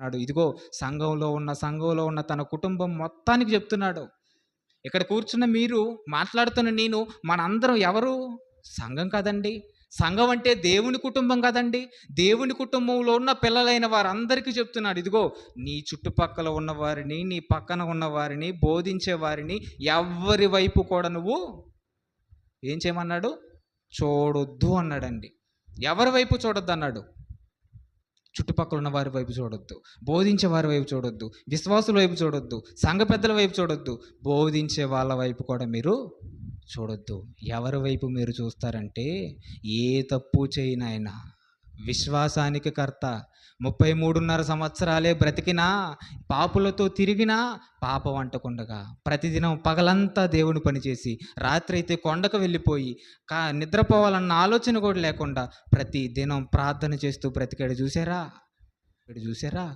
అన్నాడు ఇదిగో సంఘంలో ఉన్న సంఘంలో ఉన్న తన కుటుంబం మొత్తానికి చెప్తున్నాడు. ఇక్కడ కూర్చున్న మీరు మాట్లాడుతున్న నేను మనందరం ఎవరు? సంఘం కదండి. సంఘం అంటే దేవుని కుటుంబం కదండి. దేవుని కుటుంబంలో ఉన్న పిల్లలైన వారందరికీ చెప్తున్నాడు. ఇదిగో నీ చుట్టుపక్కల ఉన్నవారిని నీ పక్కన ఉన్నవారిని బోధించే వారిని ఎవరి వైపు కూడా నువ్వు ఏం చేయమన్నాడు? చూడొద్దు అన్నాడండి. ఎవరి వైపు చూడొద్దు అన్నాడు చుట్టుపక్కల ఉన్న వారి వైపు చూడొద్దు. బోధించే వారి వైపు చూడొద్దు. విశ్వాసుల వైపు చూడొద్దు. సంఘ పెద్దల వైపు చూడొద్దు. బోధించే వాళ్ళ వైపు కూడా మీరు చూడొద్దు. ఎవరి వైపు మీరు చూస్తారంటే ఏ తప్పు చేయనైనా విశ్వాసానికి కర్త. ముప్పై మూడున్నర సంవత్సరాలే బ్రతికినా పాపులతో తిరిగినా పాపం అంటకుండగా. ప్రతిదినం పగలంతా దేవుని పనిచేసి రాత్రి అయితే కొండకు వెళ్ళిపోయి కా నిద్రపోవాలన్న ఆలోచన కూడా లేకుండా ప్రతి దినం ప్రార్థన చేస్తూ బ్రతికాడు. చూసారా? ఇక్కడ చూసారా?